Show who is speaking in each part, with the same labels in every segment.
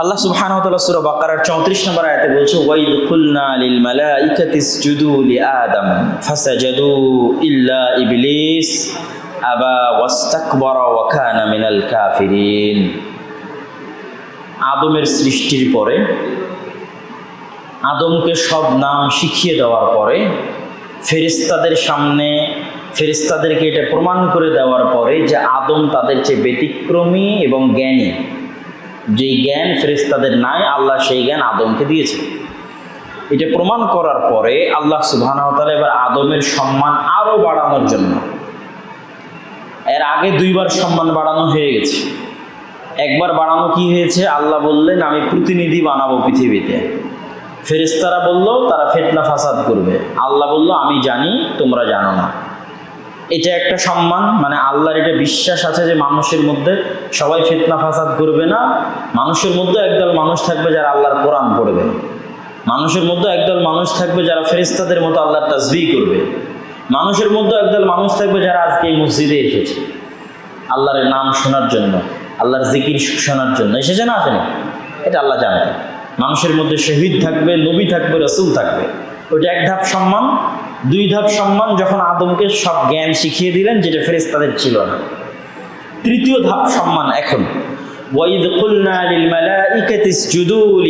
Speaker 1: আল্লাহ সুবহানাহু ওয়া তাআলা সূরা বাকারার 34 নম্বর আয়াতে বলছে ওয়াইদ কুলনা লিল মালাইকাতি ইসজুদু লি আদম, ফাসাজাদু ইল্লা ইবলিস, আবা ওয়াস্তাকবারা ওয়া কানা মিনাল কাফিরিন। আদমের সৃষ্টির পরে, আদমকে সব নাম শিখিয়ে দেওয়ার পরে, ফেরেশতাদের সামনে, ফেরেশতাদেরকে এটা প্রমাণ করে দেওয়ার পরে যে আদম তাদের চেয়ে ব্যতিক্রমী এবং জ্ঞানী। যেই জ্ঞান ফেরেশতাদের নাই, আল্লাহ সেই জ্ঞান আদমকে দিয়েছে। এটা প্রমাণ করার পরে আল্লাহ সুবহানাহু এবার আদমের সম্মান আরও বাড়ানোর জন্য। এর আগে দুইবার সম্মান বাড়ানো হয়ে গেছে। একবার বাড়ানো কি হয়েছে? আল্লাহ বললেন, আমি প্রতিনিধি বানাবো পৃথিবীতে। ফেরেশতারা বলল, তারা ফেতনা ফাসাদ করবে। আল্লাহ বলল, আমি জানি, তোমরা জানো না। এটা একটা সম্মান মানে আল্লাহর এটা বিশ্বাস আছে যে মানুষের মধ্যে সবাই ফিতনা ফাসাদ করবে না। মানুষের মধ্যে একদল মানুষ থাকবে যারা আল্লাহর কোরআন পড়বে। মানুষের মধ্যে একদল মানুষ থাকবে যারা ফেরিস্তাদের মতো আল্লাহর তাসবিহ করবে। মানুষের মধ্যে একদল মানুষ থাকবে যারা আজকে এই মসজিদে এসেছে। আল্লাহর নাম শোনার জন্য, আল্লাহর জিকির শোনার জন্য। এসেছে না আসেনি? এটা আল্লাহ জানতেন মানুষের মধ্যে শহীদ থাকবে, নবী থাকবে, রসুল থাকবে। ওইটা এক ধাপ সম্মান দুই ধাপ সম্মান যখন আদমকে সব জ্ঞান শিখিয়ে দিলেন, যেটা ফেরেশতাদের ছিল না। তৃতীয় ধাপ সম্মান এখন।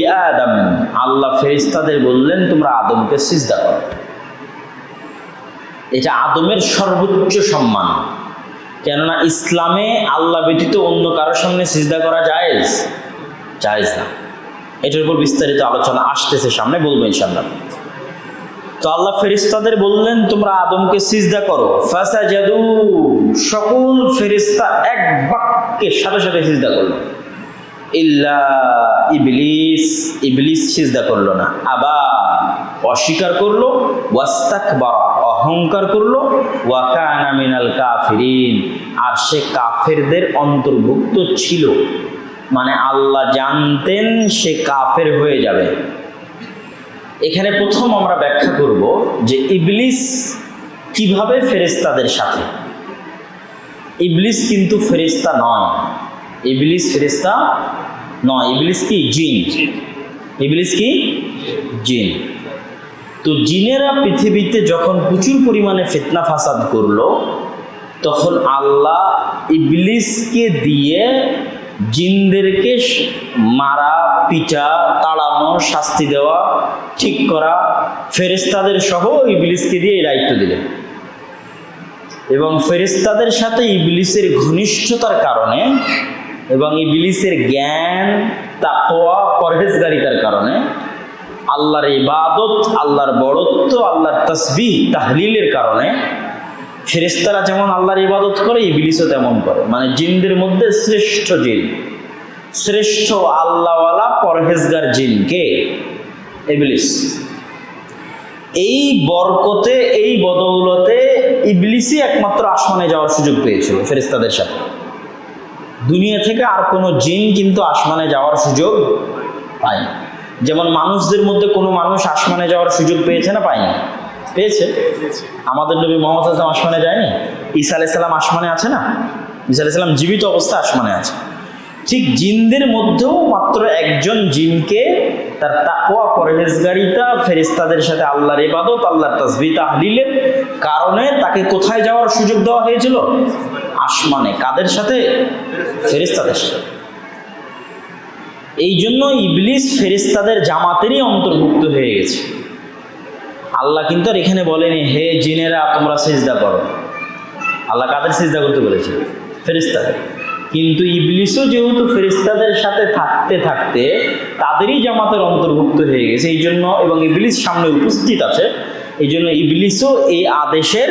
Speaker 1: আদম। আল্লাহ ফেরেশতাদের বললেন, তোমরা আদমকে সিজদা করো। এটা আদমের সর্বোচ্চ সম্মান। কেননা ইসলামে আল্লাহ ব্যতীত অন্য কারোর সামনে সিজদা করা জায়েজ? জায়েজ না। এটার উপর বিস্তারিত আলোচনা আসতেছে সামনে, বলব ইনশাল্লাহ তো আল্লাহ ফেরিস্তাদের বললেন, তোমরা আদমকে সিজদা করো। ফাসা জাদু সকল ফেরিস্তা এক বাক্যে সাথে সাথে সিজদা করল। ইল্লা ইবলিস ইবলিস সিজদা করল না আবার অস্বীকার করল ওয়াস্তাক অহংকার করল ওয়াকানা মিনাল কাফিরিন, আর সে কাফেরদের অন্তর্ভুক্ত ছিল। মানে আল্লাহ জানতেন সে কাফের হয়ে যাবে। এখানে প্রথম আমরা ব্যাখ্যা করব যে ইবলিস কীভাবে ফেরেস্তাদের সাথে? ইবলিস কিন্তু ফেরেস্তা নয়। ইবলিস ফেরেস্তা নয়। ইবলিস কি? জিন। ইবলিস কি? জিন। তো জিনেরা পৃথিবীতে যখন প্রচুর পরিমাণে ফিতনা ফাসাদ করল, তখন আল্লাহ ইবলিসকে দিয়ে জিনদেরকে মারা, পিটা, তাড়ানো, শাস্তি দেওয়া, ঠিক করা ফেরেস্তাদের সহ ইবলিসকে দিয়ে এই দায়িত্ব দিলেন। এবং ফেরেস্তাদের সাথে ইবলিসের ঘনিষ্ঠতার কারণে এবং ইবলিসের জ্ঞান তাকোয়া পরহেজগারিতার কারণে আল্লাহর ইবাদত, আল্লাহর বড়ত্ব, আল্লাহর তসবিহ, তাহলিলের কারণে ফেরেস্তারা যেমন আল্লাহর ইবাদত করে, ইবলিসও তেমন করে। মানে জিনদের মধ্যে শ্রেষ্ঠ জিন। শ্রেষ্ঠ আল্লাহওয়ালা পরহেজগার জিনকে ইবলিস। এই বরকতে, এই বদৌলতে ইবলিসই একমাত্র আসমানে যাওয়ার সুযোগ পেয়েছিল ফেরেস্তাদের সাথে। দুনিয়া থেকে আর কোনো জিন কিন্তু আসমানে যাওয়ার সুযোগ পায়নি। যেমন মানুষদের মধ্যে কোনো মানুষ আসমানে যাওয়ার সুযোগ পেয়েছে না পায়নি। পেয়েছে? আমাদের নবী মোহাম্মদ আসলাম আসমানে যায়নি? ঈসা আলাইসাল্লাম আসমানে আছে না? ঈসা আলাইসাল্লাম জীবিত অবস্থা আসমানে আছে। ঠিক জিনদের মধ্যেও মাত্র একজন জিনকে তার তাকোয়া পরহেজগারিতা ফেরিস্তাদের সাথে আল্লাহর ইবাদত আল্লাহর তাসবি তাহলিলের কারণে তাকে কোথায় যাওয়ার সুযোগ দেওয়া হয়েছিল? আসমানে। কাদের সাথে? ফেরিস্তাদের সাথে। এই জন্য ইবলিস ফেরিস্তাদের জামাতেরই অন্তর্ভুক্ত হয়ে গেছে। আল্লাহ কিন্তু আর এখানে বলেনি, হে জিনেরা, তোমরা সেজদা করো। আল্লাহ কাদের সেজদা করতে বলেছে? ফেরিস্তাদের কিন্তু ইবলিসও যেহেতু ফেরিস্তাদের সাথে থাকতে থাকতে তাদেরই জামাতের অন্তর্ভুক্ত হয়ে গেছে, এই জন্য এবং ইবলিস সামনে উপস্থিত আছে, এই জন্য ইবলিসও এই আদেশের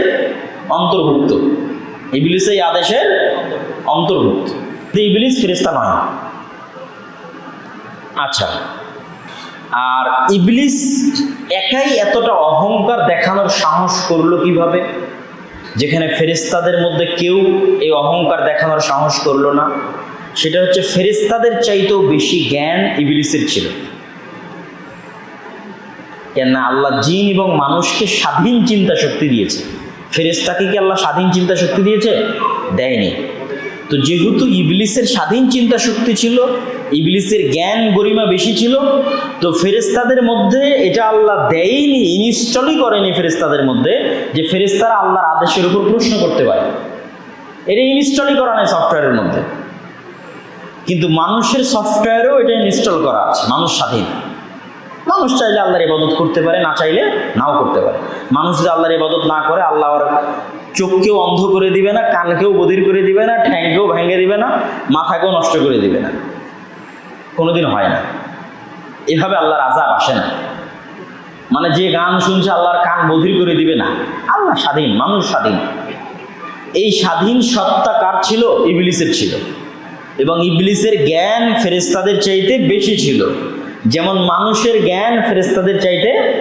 Speaker 1: অন্তর্ভুক্ত। ইবলিস এই আদেশের অন্তর্ভুক্ত। ইবলিস ফেরিস্তা নয়। আচ্ছা আর ইবলিস একাই এতটা অহংকার দেখানোর সাহস করল কীভাবে? যেখানে ফেরিস্তাদের মধ্যে কেউ এই অহংকার দেখানোর সাহস করল না। সেটা হচ্ছে ফেরিস্তাদের চাইতেও বেশি জ্ঞান ইবলিসের ছিল। কেননা আল্লাহ জিন এবং মানুষকে স্বাধীন চিন্তা শক্তি দিয়েছে। ফেরিস্তাকে কি আল্লাহ স্বাধীন চিন্তা শক্তি দিয়েছে? দেয়নি। তো যেহেতু ইবলিসের স্বাধীন চিন্তা শক্তি ছিল, ইবলিসের জ্ঞান গরিমা বেশি ছিল, তো ফেরেস্তাদের মধ্যে এটা আল্লাহ দেয়নি, ইনস্টলই করেনি ফেরেস্তাদের মধ্যে যে ফেরেস্তারা আল্লাহর আদেশের উপর প্রশ্ন করতে পারে। এটা ইনস্টলই করা নেই সফটওয়্যারের মধ্যে। কিন্তু মানুষের সফটওয়্যারও এটা ইনস্টল করা আছে, মানুষ স্বাধীন। মানুষ চাইলে আল্লাহর ইবাদত করতে পারে, না চাইলে নাও করতে পারে। মানুষ যদি আল্লাহর ইবাদত না করে, আল্লাহ আর চোখকেও অন্ধ করে দিবে না, কানকেও বধির করে দিবে না, ঠ্যাংকেও ভেঙে দিবে না, মাথাকেও নষ্ট করে দিবে না। কোনোদিন হয় না। এভাবে আল্লাহর আজাব আসে না। মানে যে গান শুনছে আল্লাহর কান বধির করে দিবে না। আল্লাহ স্বাধীন, মানুষ স্বাধীন। এই স্বাধীন সত্তা কার ছিল? ইবলিসের ছিল। এবং ইবলিসের জ্ঞান ফেরেস্তাদের চাইতে বেশি ছিল। যেমন মানুষের জ্ঞান ফেরেস্তাদের চাইতে,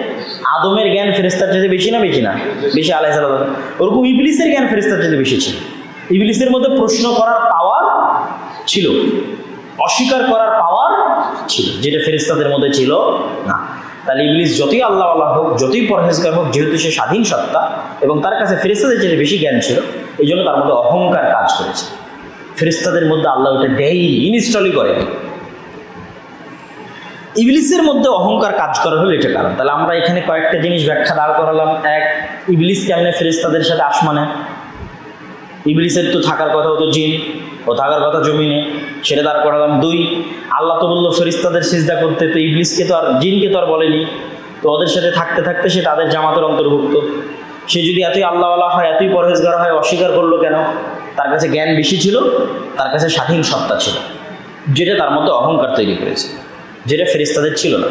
Speaker 1: আদমের জ্ঞান ফেরেস্তার চাইতে বেশি না বেশি না? বেশি আলাহ ওরকম ইবলিসের জ্ঞান ফেরেস্তার চাইতে বেশি ছিল। ইবলিসের মধ্যে প্রশ্ন করার পাওয়ার ছিল। অস্বীকার করার পাওয়ার ছিল, যেটা ফেরেস্তাদের মধ্যে ছিল না। তাহলে ইবলিস যতই আল্লাহ আল্লাহ হোক, যতই পরহেজগার হোক, যেহেতু সে স্বাধীন সত্তা এবং তার কাছে ফেরেস্তাদের চেয়ে বেশি জ্ঞান ছিল, এই জন্য তার মধ্যে অহংকার কাজ করেছে। ফেরেস্তাদের মধ্যে আল্লাহ ওটা দেয়ই ইনস্টলই করে। ইবলিসের মধ্যে অহংকার কাজ করা হলো এটা কারণ। তাহলে আমরা এখানে কয়েকটা জিনিস ব্যাখ্যা দাঁড় করালাম। এক, ইবলিস কেমনে ফেরেস্তাদের সাথে আসমানে? ইবলিসের তো থাকার কথা হতো জিন, ও থাকার কথা জমিনে, সেটা দাঁড় করালাম। দুই, আল্লাহ তো বলল ফেরিস্তাদের সিজদা করতে, তো ইবলিসকে তো আর, জিনকে তো আর বলেনি। তো ওদের সাথে থাকতে থাকতে সে তাদের জামাতের অন্তর্ভুক্ত। সে যদি এতই আল্লাহওয়ালা হয়, এতই পরহেজগার হয়, অস্বীকার করল কেন? তার কাছে জ্ঞান বেশি ছিল, তার কাছে স্বাধীন সত্তা ছিল, যেটা তার মধ্যে অহংকার তৈরি করেছে। যেটা ফেরিস্তাদের ছিল না।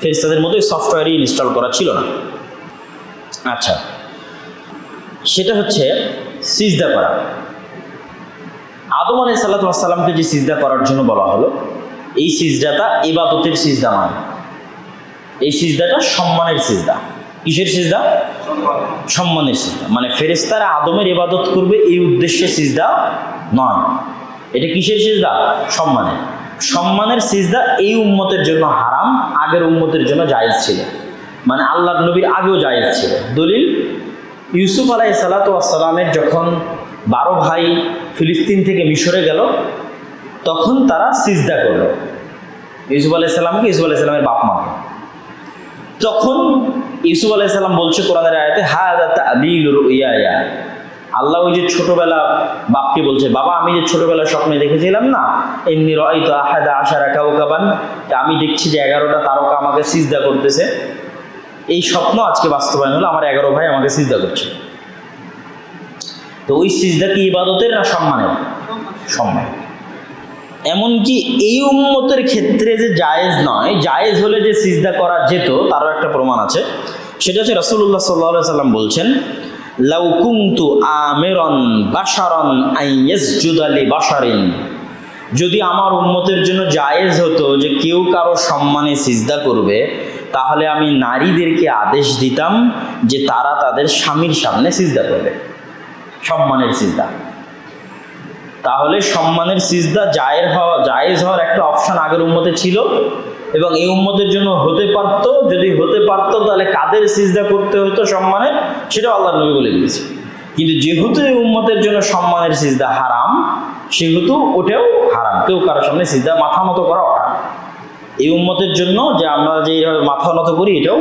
Speaker 1: ফেরিস্তাদের মধ্যে সফটওয়্যারই ইনস্টল করা ছিল না। আচ্ছা। সেটা হচ্ছে সিজদা করা। আদম আলাই সাল্লাতামকে যে সিজদা করার জন্য বলা হলো, এই সিজদাটা ইবাদতের সিজদা নয় এই সিজদাটা সম্মানের সিজদা। কিসের সিজদা? সম্মানের সিজদা। মানে ফেরেস্তারা আদমের ইবাদত করবে এই উদ্দেশ্যে সিজদা নয়। এটা কিসের সিজদা? সম্মানের। সম্মানের সিজদা এই উম্মতের জন্য হারাম, আগের উম্মতের জন্য জায়েজ ছিল। মানে আল্লাহ নবীর আগেও জায়েজ ছিল। দলিল, ইউসুফ আলাই সালাতামের যখন বারো ভাই ফিলিস্তিন থেকে মিশরে গেল, তখন তারা সিজদা করল। ইউসুফ আলাইসাল্লামকে ইউসুফ আলাইসাল্লামের বাপ মা তখন ইউসুফ আলাইসাল্লাম বলছে কোরআনের আয়াতে হা ইয়া ইয়া আল্লাহ ওই যে ছোটবেলা বাপকে বলছে, বাবা, আমি যে ছোটবেলা স্বপ্নে দেখেছিলাম না এমনি রয় তো রাখা ওকাবান আমি দেখছি যে এগারোটা তারকা আমাকে সিজদা করতেছে। এই স্বপ্ন আজকে বাস্তবায়ন হলো, আমার এগারো ভাই আমাকে সিজদা করছে। তো ওই সিজদা কি ইবাদতের না সম্মানের? সম্মান এমনকি এই উম্মতের ক্ষেত্রে যে জায়েজ নয়, জায়েজ হলে যে সিজদা করা যেত, তারও একটা প্রমাণ আছে। সেটা হচ্ছে রসুল্লাহ সাল্লাহ সাল্লাম বলছেন লাউকুন্তু আমেরন বাসারন যদি আমার উম্মতের জন্য জায়েজ হতো যে কেউ কারও সম্মানে সিজদা করবে, তাহলে আমি নারীদেরকে আদেশ দিতাম যে তারা তাদের স্বামীর সামনে সিজদা করবে। সম্মানের সিজদা। তাহলে সম্মানের সিজদা জায়ের হওয়া জায়েজ হওয়ার একটা অপশন আগের উম্মতে ছিল। এবং এই উম্মতের জন্য হতে পারত, যদি হতে পারত, তাহলে কাদের সিজদা করতে হতো সম্মানের? সেটাও আল্লাহ নবী বলে দিয়েছে। কিন্তু যেহেতু এই উম্মতের জন্য সম্মানের সিজদা হারাম, সেহেতু ওটাও হারাম। কেউ কারোর সামনে সিজদা মাথা মতো করাও হারাম। এই উম্মতের জন্য যে আমরা যে এইভাবে মাথা নত করি, এটাও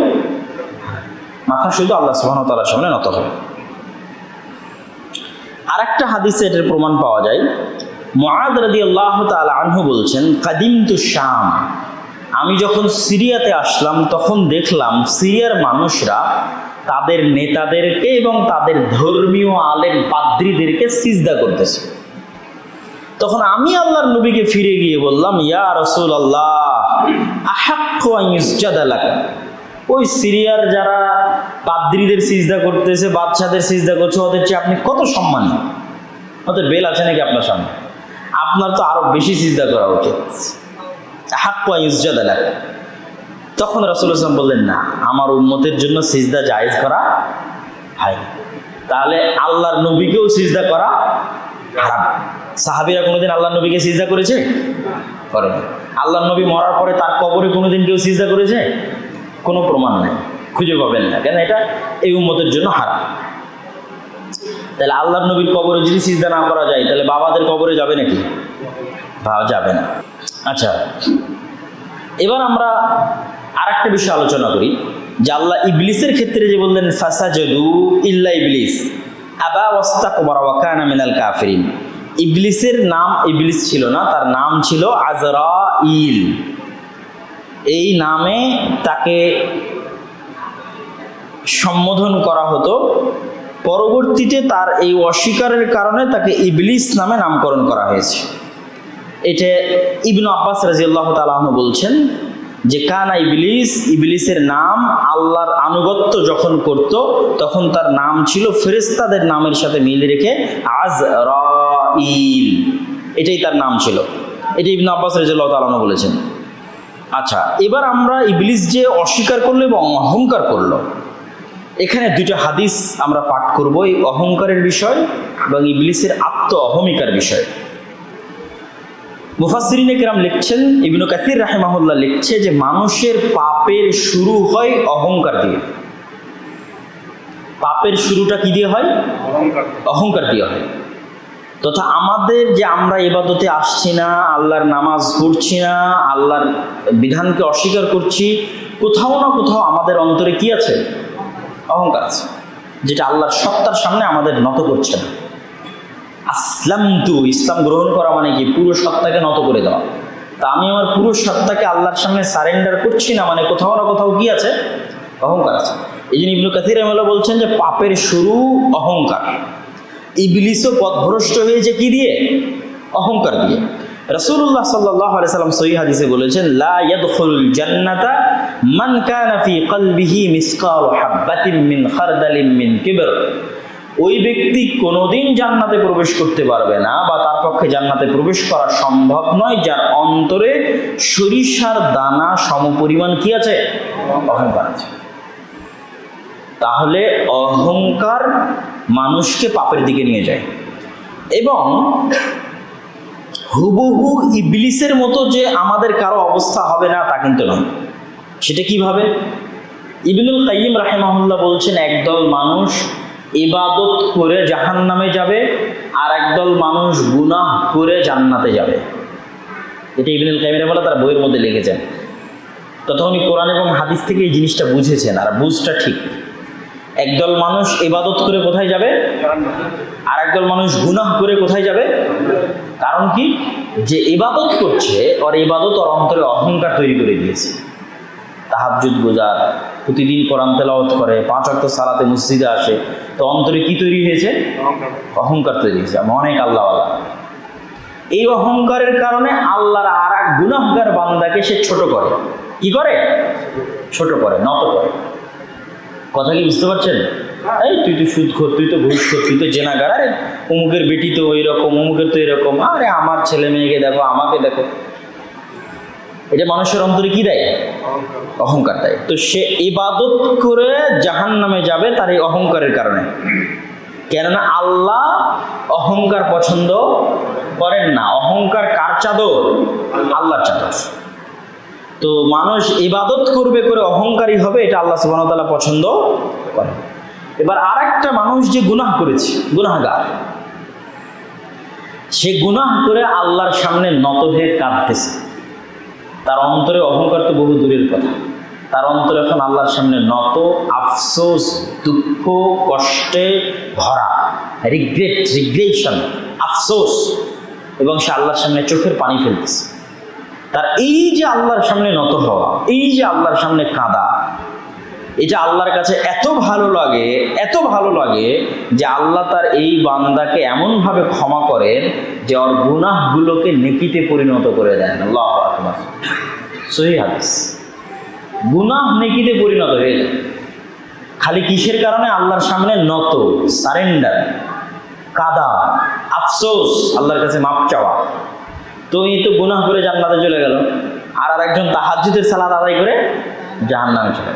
Speaker 1: মাথা শুধু আল্লাহ সুবাহ তালার সামনে নত হবে আর একটা হাদিসে এটার প্রমাণ পাওয়া যায়। মহাদ রাদি আল্লাহ তালা আনহু বলছেন কাদিম তু শাম। আমি যখন সিরিয়াতে আসলাম, তখন দেখলাম সিরিয়ার মানুষরা তাদের নেতাদেরকে এবং তাদের ধর্মীয় আলেম পাদ্রীদেরকে সিজদা করতেছে। তখন আমি আল্লাহর নবীকে ফিরে গিয়ে বললাম, ইয়া রসুল আল্লাহ ওই সিরিয়ার যারা পাদ্রীদের সিজদা করতেছে বাচ্চাদের সিজদা করছে, ওদের চেয়ে আপনি কত সম্মানী? ওদের বেল আছে নাকি আপনার সামনে? আপনার তো আরও বেশি সিজদা করা উচিত। হাক্কা ইউজাদ আলাক তখন রাসুল ইসলাম বললেন, না, আমার উন্মতের জন্য সিজদা জায়েজ করা হয় তাহলে আল্লাহর নবীকেও সিজদা করা হারাম। সাহাবিরা কোনোদিন আল্লাহ নবীকে সিজদা করেছে? করে আল্লাহ নবী মরার পরে তার কবরে কোনোদিন কেউ সিজদা করেছে? কোনো প্রমাণ নেই। খুঁজে পাবেন না। কেন এটা? এই উম্মতের জন্য হারাম। তাহলে আল্লাহ নবীর কবরে যদি সিজদা না করা যায়, তাহলে বাবাদের কবরে যাবে নাকি? যাবে না। আচ্ছা। এবার আমরা আর একটা বিষয় আলোচনা করি, যে আল্লাহ ইবলিসের ক্ষেত্রে যে বললেন, ফাসাজদু ইল্লা ইবলিস, আবা ওয়াস্তাকবারা ওয়া কানা মিনাল কাফিরিন। ইবলিসের নাম ইবলিস ছিল না, তার নাম ছিল আজরাইল। এই নামে তাকে সম্বোধন করা হতো। পরবর্তীতে তার এই অস্বীকারের কারণে তাকে ইবলিস নামে নামকরণ করা হয়েছে। এটা ইবনু আব্বাস রাজিয়াল্লাহ তালাহ বলছেন যে, কানা ইবলিস, ইবলিসের নাম আল্লাহর আনুগত্য যখন করত, তখন তার নাম ছিল ফেরেস্তাদের নামের সাথে মিল রেখে আজ রাইল এটাই তার নাম ছিল। এটা ইবনু আব্বাস রাজিয়াল্লাহ তালাহ বলেছেন। আচ্ছা এবার আমরা ইবলিস যে অস্বীকার করল এবং অহংকার করল, এখানে দুটো হাদিস আমরা পাঠ করব এই অহংকারের বিষয় এবং ইবলিসের আত্ম অহমিকার বিষয়। মুফাসরিনে কেরাম লিখছেন ইবনু কাসির রাহেমাহুল্লাহ লিখছে যে মানুষের পাপের শুরু হয় অহংকার দিয়ে। পাপের শুরুটা কি দিয়ে হয়? অহংকার দিয়ে হয়। তথা আমাদের যে আমরা এবাদতে আসছি না আল্লাহর নামাজ পড়ছি না আল্লাহর বিধানকে অস্বীকার করছি কোথাও না কোথাও আমাদের অন্তরে কি আছে? অহংকার আছে যেটা আল্লাহর সত্তার সামনে আমাদের নত করছে না। আসলাম তু ইসলাম গ্রহণ করা মানে কি? পুরো সত্তাকে নত করে দেওয়া। তা আমি আমার পুরো সত্তাকে আল্লাহর সামনে সারেন্ডার করছি না মানে কোথাও না কোথাও কি আছে? অহংকার আছে। এই জন্য ইবনু কাসির রহমাল্লাহ বলছেন যে, পাপের শুরু অহংকার। ইবলিসও পথভ্রষ্ট হয়েছে কি দিয়ে? অহংকার দিয়ে। রাসূলুল্লাহ সাল্লাল্লাহু আলাইহি সাল্লাম সহিহ হাদিসে বলেছেন, লা ইয়াদখুলুল জান্নাতা মান কানা ফি কলবিহি মিসকালু হাববাতিন মিন খারদালিন মিন কিবর। ওই ব্যক্তি কোনোদিন জান্নাতে প্রবেশ করতে পারবে না বা তার পক্ষে জান্নাতে প্রবেশ করা সম্ভব নয়, যার অন্তরে সরিষার দানা সমপরিমাণ কি আছে? অহংকার আছে। তাহলে অহংকার মানুষকে পাপের দিকে নিয়ে যায়। এবং হুবহু ইবলিসের মতো যে আমাদের কারও অবস্থা হবে না, তা কিন্তু নয়। সেটা কীভাবে ইবনুল কাইম রাহেমাহুল্লাহ বলছেন, একদল মানুষ ইবাদত করে জাহান নামে যাবে আর একদল মানুষ গুনাহ করে জান্নাতে যাবে। এটা ইবনুল কাইম বলে তার বইয়ের মধ্যে লিখেছেন। তথা উনি কোরআন এবং হাদিস থেকে এই জিনিসটা বুঝেছেন, আর বুঝটা ঠিক। একদল মানুষ ইবাদত করে কোথায় যাবে? আর একদল মানুষ গুনাহ করে কোথায় যাবে? কারণ কি? যে ইবাদত করছে, ওর ইবাদত ওর অন্তরে অহংকার তৈরি করে দিয়েছে। তাহাজুদ গুজার প্রতিদিন কোরআন তেলাওয়াত করে পাঁচ অক্ট সালাতে মসজিদে আসে। তো অন্তরে কি তৈরি হয়েছে? অহংকার। তৈরি হয়েছে। অনেক আল্লাহওয়ালা। এই অহংকারের কারণে আল্লাহর আর এক গুনাহগার বান্দাকে সে ছোট করে। কি করে? ছোট করে নত করে। কথা কি বুঝতে পারছেন? এই তুই তো সুদ খোর তুই তো ঘুষ খোর তুই তো জেনাগার। আরে অমুকের বেটি তো ওই রকম অমুকের তো এরকম। আরে আমার ছেলে মেয়েকে দেখো আমাকে দেখো। এটা মানুষের অন্তরে কি দেয়? অহংকার। দেয়। তো সে ইবাদত করে জাহান নামে যাবে তার এই অহংকারের কারণে। কেননা আল্লাহ অহংকার পছন্দ করেন না। অহংকার কার চাদর? আল্লাহর চাদর। তো মানুষ ইবাদত করবে করে অহংকারী হবে এটা আল্লাহ সুবাহতাল্লাহ পছন্দ করে এবার আর একটা মানুষ যে গুনাহ করেছে গুনাহগার সে গুনাহ করে আল্লাহর সামনে নত হয়ে কাঁদতেছে। তার অন্তরে অহংকার তো বহু দূরের কথা। তার অন্তরে এখন আল্লাহর সামনে নত, আফসোস, দুঃখ, কষ্টে ভরা রিগ্রেট রিগ্রেশন আফসোস। এবং সে আল্লাহর সামনে চোখের পানি ফেলতেছে। তার এই যে আল্লাহর সামনে নত হওয়া, এই যে আল্লাহর সামনে কাঁদা, এটা আল্লাহর কাছে এত ভালো লাগে, এত ভালো লাগে যে আল্লাহ তার এই বান্দাকে এমনভাবে ক্ষমা করেন যে ওর গুনাহগুলোকে নেকিতে পরিণত করে দেন। আল্লাহ সহি হাদিস। গুনাহ নেকিতে পরিণত হয়ে খালি কিসের কারণে? আল্লাহর সামনে নত সারেন্ডার কাদা, আফসোস, আল্লাহর কাছে মাপ চাওয়া। তো এই তো গুনাহ করে জান্নাতে চলে গেল। আর আর একজন তাহাজ্জুদের সালাদ আদায় করে জাহান্নামে চলে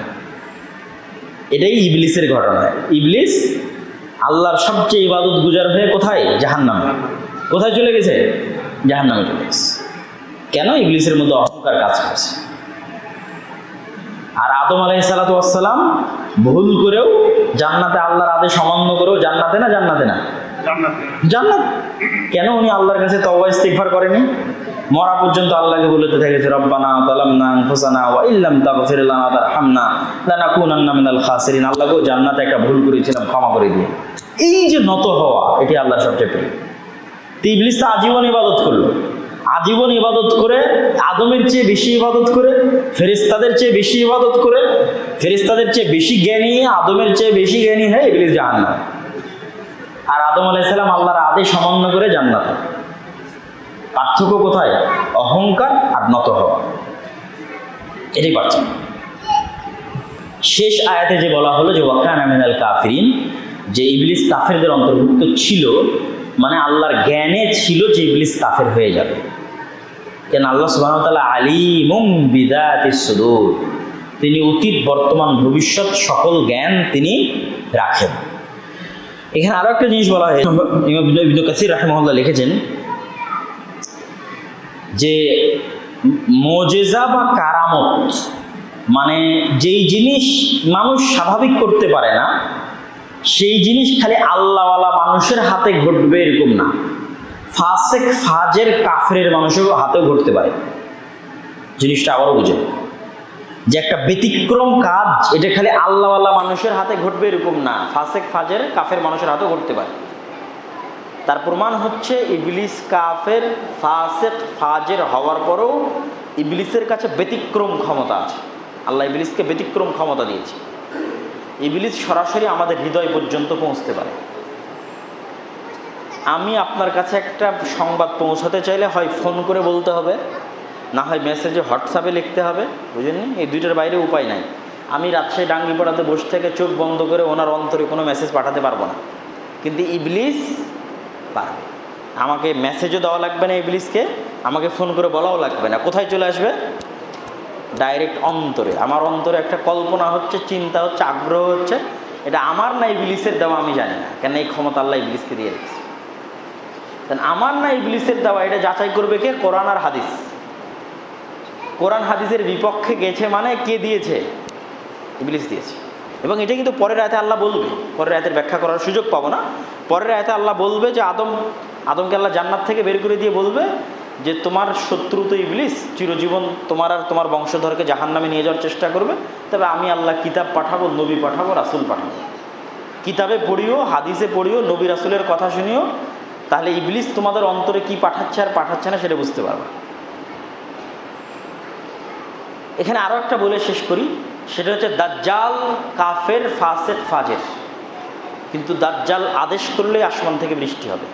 Speaker 1: এটাই ইবলিসের ঘটনা। ইবলিস আল্লাহর সবচেয়ে ইবাদত গুজার হয়ে কোথায়? জাহান্নামে। কোথায় চলে গেছে? জাহান্নামে চলে গেছে। কেন ইবলিসের মধ্যে অহংকার কাজ করছে? আর আদম আলাই সালাতাম ভুল করেও জান্নাতে আল্লাহর আদেশ অমান্য করেও জান্নাতে না জান্নাতে না? জান্নাত। কেন উনি আল্লাহর কাছে তওবা ইস্তিগফার করেনি? মরা পর্যন্ত আল্লাহকে বলতে থেকেছে রব্বানা তালামনা আনফুসানা ওয়া ইল্লাম তাগফির লানা তারহামনা লানাকুনান্না মিনাল খাসিরিন। আল্লাহকে জান্নাতে একটা ভুল করেছিলাম ক্ষমা করে দিয়ে। এই যে নত হওয়া এটি আল্লাহর সবচেয়ে প্রিয়। ইবলিস তো আজীবন ইবাদত করল। আজীবন ইবাদত করে, আদমের চেয়ে বেশি ইবাদত করে ফেরিস্তাদের চেয়ে বেশি ইবাদত করে ফেরিস্তাদের চেয়ে বেশি জ্ঞানী, আদমের চেয়ে বেশি জ্ঞানী হয়ে ইবলিস জাহান্নাম। আর আদম আলাইসাল্লাম আল্লাহর আদেশ অমান্য করে জান্নাতে। পার্থক্য কোথায়? অহংকার আর নত হওয়া এটাই পার্থক্য। শেষ আয়াতে যে বলা হলো যে, ওয়াকান আমিনাল কাফিরিন যে ইবলিস কাফেরদের অন্তর্ভুক্ত ছিল মানে আল্লাহর জ্ঞানে ছিল যে ইবলিস কাফের হয়ে যাবে। কেন আল্লাহ সুবাহতাল্লাহ আলিমুম বিদাতি সুদূর। তিনি অতীত, বর্তমান, ভবিষ্যৎ সকল জ্ঞান তিনি রাখেন। এখানে আরও একটা জিনিস বলা হয় ইমাম কাসির রাহমাহুল্লাহ লিখেছেন যে মোজেজা বা কারামত মানে যেই জিনিস মানুষ স্বাভাবিক করতে পারে না, সেই জিনিস খালি আল্লাহওয়ালা মানুষের হাতে ঘটবে এরকম না। ফাসেক ফাজের কাফের মানুষের হাতেও ঘটতে পারে। জিনিসটা আবারও বুঝে। যে একটা ব্যতিক্রম কাজ, এটা খালি আল্লাহওয়ালা মানুষের হাতে ঘটবে এরকম না। ফাসেক ফাজের কাফের মানুষের হাতেও ঘটতে পারে। তার প্রমাণ হচ্ছে ইবলিস কাফের ফাসেক ফাজের হওয়ার পরেও ইবলিসের কাছে ব্যতিক্রম ক্ষমতা আছে। আল্লাহ ইবলিসকে ব্যতিক্রম ক্ষমতা দিয়েছে। ইবলিস সরাসরি আমাদের হৃদয় পর্যন্ত পৌঁছতে পারে। আমি আপনার কাছে একটা সংবাদ পৌঁছাতে চাইলে হয় ফোন করে বলতে হবে, না হয় মেসেজে হোয়াটসঅ্যাপে লিখতে হবে বুঝেননি এই দুইটার বাইরে উপায় নাই। আমি রাজশাহী ডাঙ্গিপাড়াতে বসে থেকে চোখ বন্ধ করে ওনার অন্তরে কোনো মেসেজ পাঠাতে পারব না। কিন্তু ইবলিস পারবে। আমাকে মেসেজও দেওয়া লাগবে না ইবলিসকে, আমাকে ফোন করে বলাও লাগবে না। কোথায় চলে আসবে? ডাইরেক্ট অন্তরে। আমার অন্তরে একটা কল্পনা হচ্ছে, চিন্তা হচ্ছে, আগ্রহ হচ্ছে। এটা আমার না ইবলিসের দেওয়া আমি জানি না। কেন এই ক্ষমতা আল্লাহ ইবলিসকে দিয়ে দিচ্ছে আমার না ইবলিসের দেওয়া, এটা যাচাই করবে কে? কোরআন আর হাদিস। কোরআন হাদিসের বিপক্ষে গেছে মানে কে দিয়েছে? ইবলিস দিয়েছে। এবং এটা কিন্তু পরের আয়তে আল্লাহ বলবে। পরের আয়তের ব্যাখ্যা করার সুযোগ পাবো না। পরের আয়তে আল্লাহ বলবে যে, আদম, আদমকে আল্লাহ জান্নাত থেকে বের করে দিয়ে বলবে যে, তোমার শত্রু তো ইবলিস। চিরজীবন তোমার আর তোমার বংশধরকে জাহান নামে নিয়ে যাওয়ার চেষ্টা করবে। তবে আমি আল্লাহ কিতাব পাঠাবো, নবী পাঠাবো, রাসুল পাঠাবো। কিতাবে পড়িও, হাদিসে পড়িও, নবী রাসুলের কথা শুনিও তাহলে ইবলিস তোমাদের অন্তরে কি পাঠাচ্ছে আর পাঠাচ্ছে না সেটা বুঝতে পারবে। এখানে আরও একটা বলে শেষ করি, সেটা হচ্ছে দাজ্জাল, কাফের, ফাসেক, ফাজের। কিন্তু দাজ্জাল আদেশ করলে আসমান থেকে বৃষ্টি হবে।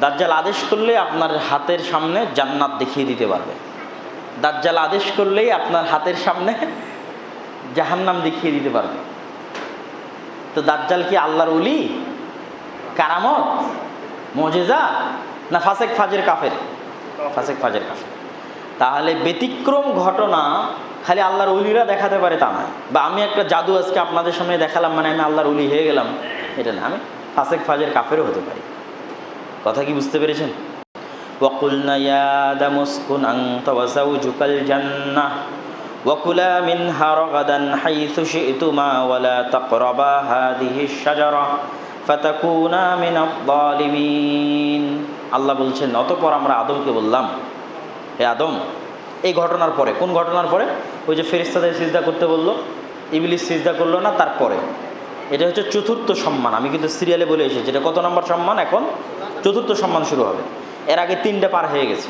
Speaker 1: দাজ্জাল আদেশ করলে আপনার হাতের সামনে জান্নাত দেখিয়ে দিতে পারবে। দাজ্জাল আদেশ করলেই আপনার হাতের সামনে জাহান্নাম দেখিয়ে দিতে পারবে। তো দাজ্জাল কি আল্লাহর উলি কারামত? মজেজা না ফাসেক ফাজের কাফের ফাসেক ফাজের কাফের তাহলে ব্যতিক্রম ঘটনা খালি আল্লাহর উলিরা দেখাতে পারে তা নয় বা আমি একটা জাদু আজকে আপনাদের সামনে দেখালাম মানে আমি আল্লাহর উলি হয়ে গেলাম এটা না আমি ফাসেক ফাজের কাফেরও হতে পারি কথা কি বুঝতে পেরেছেন وقلنا يا آدم اسكن أنت وزوجك الجنة وكلا منها رغدا حيث شئتما ولا تقربا هذه الشجرة মিন আল্লাহ বলছেন, অতপর আমরা আদমকে বললাম, হে আদম, এই ঘটনার পরে, কোন ঘটনার পরে? ওই যে ফেরিস্তাদের সিজদা করতে বলল, ইবলিস সিজদা করল না, তারপরে। এটা হচ্ছে চতুর্থ সম্মান, আমি কিন্তু সিরিয়ালে বলে এসেছি, এটা কত নম্বর সম্মান? এখন চতুর্থ সম্মান শুরু হবে। এর আগে তিনটা পার হয়ে গেছে।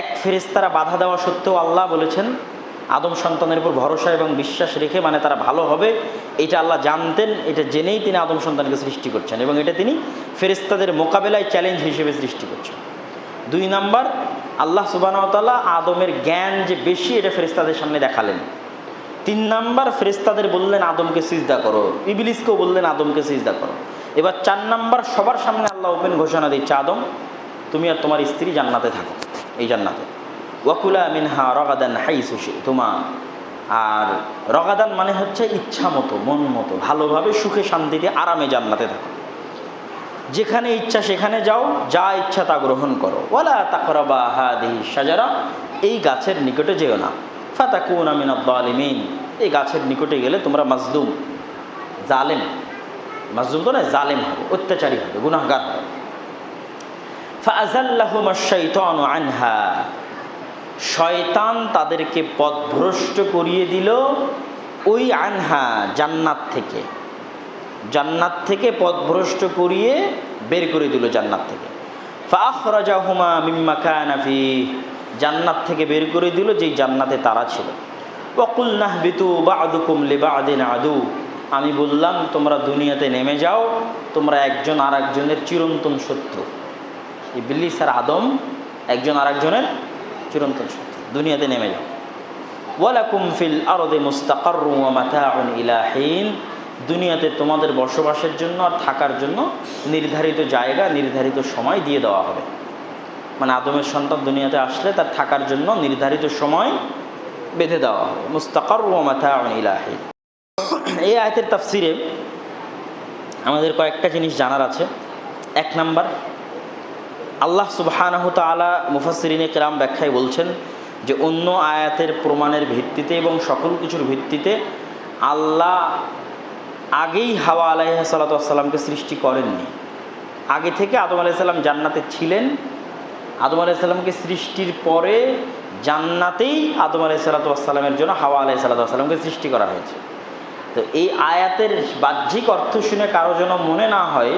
Speaker 1: এক ফেরিস্তারা বাধা দেওয়া সত্ত্বেও আল্লাহ বলেছেন আদম সন্তানের উপর ভরসা এবং বিশ্বাস রেখে মানে তারা ভালো হবে, এটা আল্লাহ জানতেন, এটা জেনেই তিনি আদম সন্তানকে সৃষ্টি করছেন এবং এটা তিনি ফেরিস্তাদের মোকাবেলায় চ্যালেঞ্জ হিসেবে সৃষ্টি করছেন। দুই নাম্বার, আল্লাহ সুবাহতাল্লাহ আদমের জ্ঞান যে বেশি এটা ফেরিস্তাদের সামনে দেখালেন। তিন নাম্বার ফেরিস্তাদের বললেন আদমকে সিজদা করো, ইবিলিসকেও বললেন আদমকে সিজদা করো। এবার চার নাম্বার, সবার সামনে আল্লাহ ওপেন ঘোষণা দিচ্ছে, আদম, তুমি আর তোমার স্ত্রী জান্নাতে থাকো, এই জান্নাতে। ওয়াকুলা মিনহা রগাদান হাই সুশি তোমা আর রগাদান মানে হচ্ছে ইচ্ছা মতো, মন মতো, ভালোভাবে সুখে শান্তিতে আরামে জান্নাতে থাকো। যেখানে ইচ্ছা সেখানে যাও, যা ইচ্ছা তা গ্রহণ করো। ওয়ালা তাকরাবা হাদিহি সাজারা এই গাছের নিকটে যেও না। ফাতা ফাতাকুন আমিন আলিমিন এই গাছের নিকটে গেলে তোমরা মাজলুম, জালেম, মাজলুম তো না জালেম হবে, অত্যাচারী হবে, গুনাহগার হবে। ফাজাল্লাহুমা শাইতানু আনহা শয়তান তাদেরকে পথভ্রষ্ট করিয়ে দিল ওই আনহা জান্নাত থেকে। জান্নাত থেকে পথভ্রষ্ট করিয়ে বের করে দিল জান্নাত থেকে। ফাখরাজাহুমা মিম্মা কানা ফি, জান্নাত থেকে বের করে দিল যেই জান্নাতে তারা ছিল। ওয়াকুল নাহবিতু বাদুকুম লিবাদিন আদু, আমি বললাম, তোমরা দুনিয়াতে নেমে যাও, তোমরা একজন আর একজনের চিরন্তন শত্রু। ইবলিস আর আদম একজন আর একজনের চিরন্তন শত্রু দুনিয়াতে নেমে যাও। ওয়ালাকুম ফিল আরদে মুস্তাকাররু ওয়া মাতাউন ইলা হিন। দুনিয়াতে তোমাদের বসবাসের জন্য আর থাকার জন্য নির্ধারিত জায়গা, নির্ধারিত সময় দিয়ে দেওয়া হবে। মানে আদমের সন্তান দুনিয়াতে আসলে তার থাকার জন্য নির্ধারিত সময় বেঁধে দেওয়া হবে। মুস্তাকার ওয়া মাতাউন ইলা হিন। এই আয়তের তাফসিরে আমাদের কয়েকটা জিনিস জানার আছে। এক নাম্বার আল্লাহ সুবাহানহ তালা মুফাসরিনে কেরাম ব্যাখ্যায় বলছেন যে অন্য আয়াতের প্রমাণের ভিত্তিতে এবং সকল কিছুর ভিত্তিতে আল্লাহ আগেই হাওয়া আলাইহ সাল্লাতামকে সৃষ্টি করেননি। আগে থেকে আদম আলাইসাল্লাম জান্নাতে ছিলেন। আদম আলাইসাল্লামকে সৃষ্টির পরে জান্নাতেই আদম আলাই সাল্লাতামের জন্য হাওয়া আলাই সাল্লাতামকে সৃষ্টি করা হয়েছে। তো এই আয়াতের বাহ্যিক অর্থ শুনে কারও যেন মনে না হয়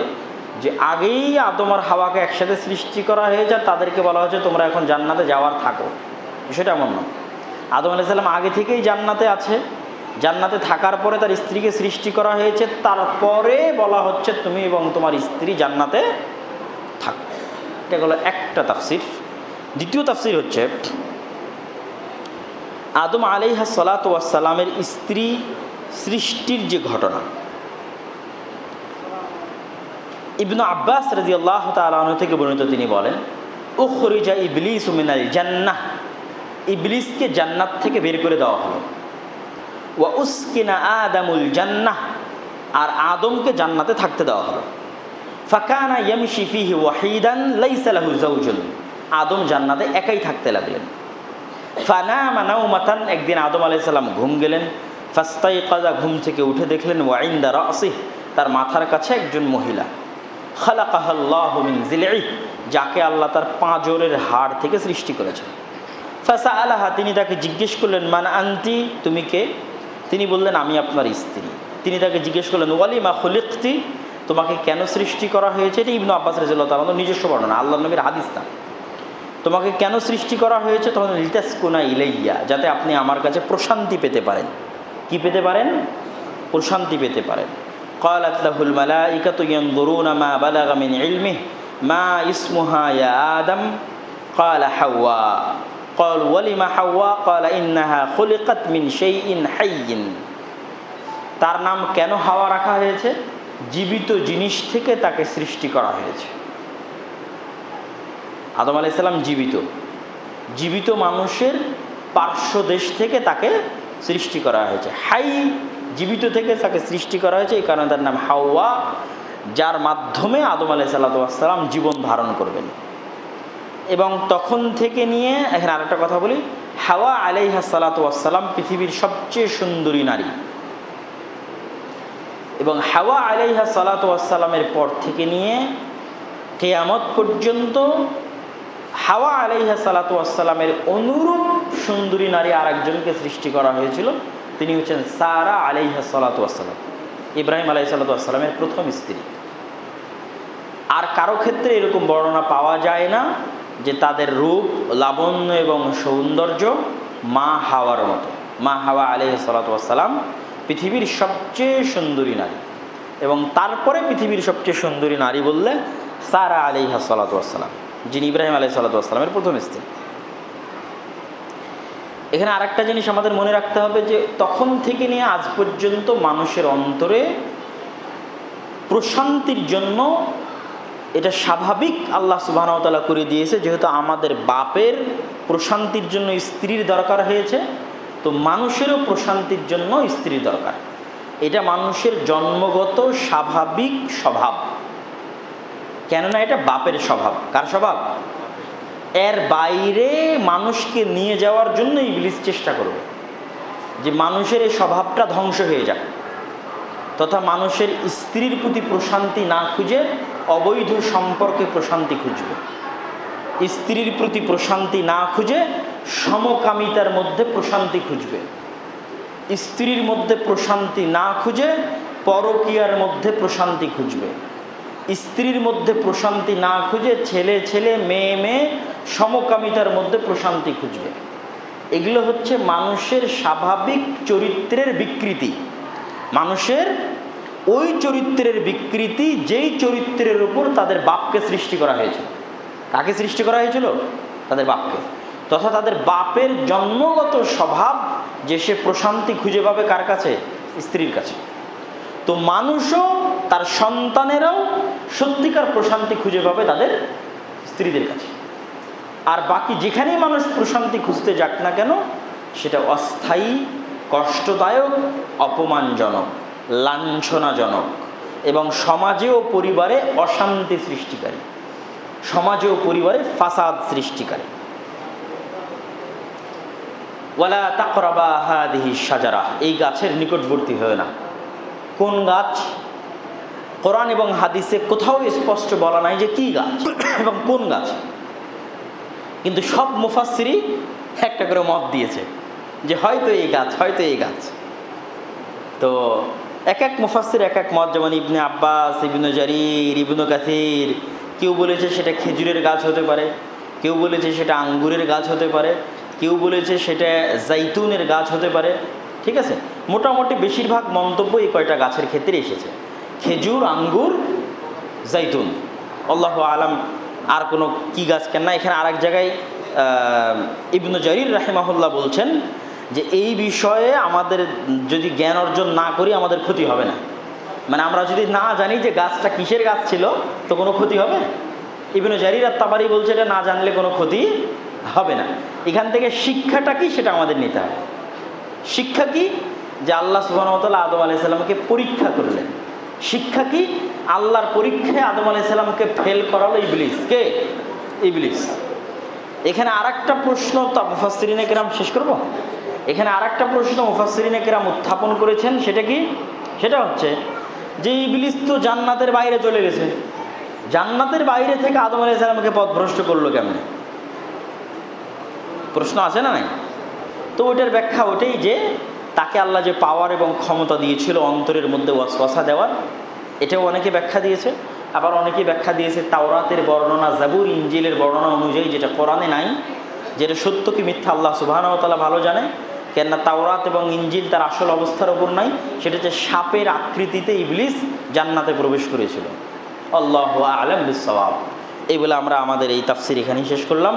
Speaker 1: যে আগেই আদম আর হাওয়াকে একসাথে সৃষ্টি করা হয়েছে আর তাদেরকে বলা হয়েছে, তোমরা এখন জান্নাতে যাওয়ার থাকো। বিষয়টা এমন নয় আদম আলাইসাল্লাম আগে থেকেই জান্নাতে আছে। জান্নাতে থাকার পরে তার স্ত্রীকে সৃষ্টি করা হয়েছে। তারপরে বলা হচ্ছে, তুমি এবং তোমার স্ত্রী জান্নাতে থাকো। এটা হলো একটা তাফসির। দ্বিতীয় তাফসির হচ্ছে, আদম আলিহা সালাতামের স্ত্রী সৃষ্টির যে ঘটনা ইবনু আব্বাস রাজি আল্লাহ তালু থেকে বর্ণিত তিনি বলেন ও খরিজা ইবলিস উমিনাল জান্নাহ। ইবলিসকে জান্নাত থেকে বের করে দেওয়া হলো। ওয়া উসকিনা আদামুল জান্নাহ। আর আদমকে জান্নাতে থাকতে দেওয়া হলো। ফাকানা ইয়ামশি ফিহি ওয়াহিদান লাইসা লাহু জাওজুন আদম জান্নাতে একাই থাকতে লাগলেন। ফানামা নাওমাতান। একদিন আদম আলাইহিস সালাম ঘুম গেলেন। ফাস্তাই কাজা ঘুম থেকে উঠে দেখলেন ওয়াইন্দা রাসিহ। তার মাথার কাছে একজন মহিলা। যাকে আল্লাহ তার পাঁজরের হাড় থেকে সৃষ্টি করেছেন। ফাসা আলাহা তিনি তাকে জিজ্ঞেস করলেন, মান আন্তি? তুমি কে? তিনি বললেন, আমি আপনার স্ত্রী। তিনি তাকে জিজ্ঞেস করলেন ওয়ালিমা খলিকতি? তোমাকে কেন সৃষ্টি করা হয়েছে? এটা ইবনু আব্বাস রাজিল্লাহ তালাহ নিজস্ব বর্ণনা আল্লাহ নবীর হাদিস না। তোমাকে কেন সৃষ্টি করা হয়েছে? তখন লিতাসকুনা ইলাইয়া, যাতে আপনি আমার কাছে প্রশান্তি পেতে পারেন। কি পেতে পারেন? প্রশান্তি পেতে পারেন। قالت له الملائكة ينظرون ما بلغ من علمه ما اسمها يا آدم قال حواء قال ولم حواء قال إنها خلقت من شيء حي তার নাম কেন হাওয়া রাখা হয়েছে জীবিত জিনিস থেকে তাকে সৃষ্টি করা হয়েছে আদম আলাইসাল্লাম জীবিত জীবিত মানুষের পার্শ্ব দেশ থেকে তাকে সৃষ্টি করা হয়েছে হাই জীবিত থেকে তাকে সৃষ্টি করা হয়েছে, এই কারণে তার নাম হাওয়া, যার মাধ্যমে আদম আলাই সাল্লাতাম জীবন ধারণ করবেন। এবং তখন থেকে নিয়ে, এখানে আরেকটা কথা বলি, হাওয়া আলাইহা সালাতাম পৃথিবীর সবচেয়ে সুন্দরী নারী। এবং হাওয়া আলাইহা সালাতামের পর থেকে নিয়ে, কেয়ামত পর্যন্ত হাওয়া আলাইহা সালাতামের অনুরূপ সুন্দরী নারী আরেকজনকে সৃষ্টি করা হয়েছিল। তিনি হচ্ছেন সারা আলাইহা সালাতাম ইব্রাহিম আলাই প্রথম স্ত্রী। আর কারও ক্ষেত্রে এরকম বর্ণনা পাওয়া যায় না যে তাদের রূপ লাবণ্য এবং সৌন্দর্য মা হাওয়ার মতো। মা হাওয়া আলহ সালাতাম পৃথিবীর সবচেয়ে সুন্দরী নারী এবং তারপরে পৃথিবীর সবচেয়ে সুন্দরী নারী বললে সারা আলিহা সালাতাম যিনি ইব্রাহিম আলাই সাল্লাতামের প্রথম স্ত্রী। এখানে আরেকটা জিনিস আমাদের মনে রাখতে হবে যে তখন থেকে নিয়ে আজ পর্যন্ত মানুষের অন্তরে প্রশান্তির জন্য এটা স্বাভাবিক আল্লাহ সুবাহতালা করে দিয়েছে, যেহেতু আমাদের বাপের প্রশান্তির জন্য স্ত্রীর দরকার হয়েছে, তো মানুষেরও প্রশান্তির জন্য স্ত্রীর দরকার। এটা মানুষের জন্মগত স্বাভাবিক স্বভাব। কেননা এটা বাপের স্বভাব। কার স্বভাব? এর বাইরে মানুষকে নিয়ে যাওয়ার জন্য ইংলিশ চেষ্টা করবে। যে মানুষের এই স্বভাবটা ধ্বংস হয়ে যাক, তথা মানুষের স্ত্রীর প্রতি প্রশান্তি না খুঁজে অবৈধ সম্পর্কে প্রশান্তি খুঁজবে। স্ত্রীর প্রতি প্রশান্তি না খুঁজে সমকামিতার মধ্যে প্রশান্তি খুঁজবে। স্ত্রীর মধ্যে প্রশান্তি না খুঁজে পরকীয়ার মধ্যে প্রশান্তি খুঁজবে। স্ত্রীর মধ্যে প্রশান্তি না খুঁজে ছেলে ছেলে, মেয়ে মেয়ে সমকামিতার মধ্যে প্রশান্তি খুঁজবে। এগুলো হচ্ছে মানুষের স্বাভাবিক চরিত্রের বিকৃতি। মানুষের ওই চরিত্রের বিকৃতি যেই চরিত্রের উপর তাদের বাপকে সৃষ্টি করা হয়েছিল। কাকে সৃষ্টি করা হয়েছিল? তাদের বাপকে। তথা তাদের বাপের জন্মগত স্বভাব যে সে প্রশান্তি খুঁজে পাবে কার কাছে? স্ত্রীর কাছে। তো মানুষও তার সন্তানেরাও সত্যিকার প্রশান্তি খুঁজে পাবে তাদের স্ত্রীদের কাছে। আর বাকি যেখানেই মানুষ প্রশান্তি খুঁজতে যাক না কেন, সেটা অস্থায়ী, কষ্টদায়ক, অপমানজনক, লাঞ্ছনাজনক এবং সমাজে ও পরিবারে অশান্তি সৃষ্টিকারী, সমাজে ও পরিবারে ফাসাদ সৃষ্টিকারী। ওয়ালা তাকরাবা হাদিহি সাজারা এই গাছের নিকটবর্তী হয় না। কোন গাছ কোরআন এবং হাদিসে কোথাও স্পষ্ট বলা নাই যে কি গাছ এবং কোন গাছ। কিন্তু সব মুফাসিরই একটা করে মত দিয়েছে যে হয়তো এই গাছ, হয়তো এই গাছ। তো এক এক মুফাসির এক এক মত, যেমন ইবনে আব্বাস, ইবনু জারির, ইবনু কাসির, কেউ বলেছে সেটা খেজুরের গাছ হতে পারে, কেউ বলেছে সেটা আঙ্গুরের গাছ হতে পারে, কেউ বলেছে সেটা জাইতুনের গাছ হতে পারে, ঠিক আছে? মোটামুটি বেশিরভাগ মন্তব্য এই কয়টা গাছের ক্ষেত্রে এসেছে। খেজুর আঙ্গুর জাইতুন। আল্লাহ আলাম আর কোনো কি গাছ কেন না? এখানে আরেক জায়গায় আহ, ইবনু জারির রাহেমাহুল্লাহ বলছেন যে এই বিষয়ে আমাদের যদি জ্ঞান অর্জন না করি আমাদের ক্ষতি হবে না। মানে আমরা যদি না জানি যে গাছটা কিসের গাছ ছিল তো কোনো ক্ষতি হবে? ইবনু জারির আর তাবারি বলছে এটা না জানলে কোনো ক্ষতি হবে না। এখান থেকে শিক্ষাটা কি সেটা আমাদের নিতে হবে। শিক্ষা কি? যে আল্লাহ সুবাহতাল্লাহ আদম আলাইসাল্লামকে পরীক্ষা করলেন। শিক্ষা কি? আল্লাহর পরীক্ষায় আদম আলাইসাল্লামকে ফেল করালো ইবলিস। কে? ইবলিস। এখানে আর একটা প্রশ্ন তা মুফাসরিনে কেরাম শেষ করব? এখানে আর একটা প্রশ্ন মুফাসরিনে কেরাম উত্থাপন করেছেন, সেটা কি? সেটা হচ্ছে যে ইবলিস তো জান্নাতের বাইরে চলে গেছে। জান্নাতের বাইরে থেকে আদম আলাইসাল্লামকে পথভ্রষ্ট করল কেমনে? প্রশ্ন আছে না নাই? তো ওইটার ব্যাখ্যা ওটাই যে তাকে আল্লাহ যে পাওয়ার এবং ক্ষমতা দিয়েছিল অন্তরের মধ্যে ওয়াসওয়াসা দেওয়ার, এটাও অনেকে ব্যাখ্যা দিয়েছে। আবার অনেকে ব্যাখ্যা দিয়েছে তাওরাতের বর্ণনা, জাবুর ইঞ্জিলের বর্ণনা অনুযায়ী যেটা কোরআনে নাই, যেটা সত্য কি মিথ্যা আল্লাহ সুবাহানতালা ভালো জানে, কেননা তাওরাত এবং ইঞ্জিল তার আসল অবস্থার ওপর নাই, সেটা হচ্ছে সাপের আকৃতিতে ইবলিস জান্নাতে প্রবেশ করেছিল। আল্লাহ আলম বিসওয়াব এই বলে আমরা আমাদের এই তাফসির এখানেই শেষ করলাম।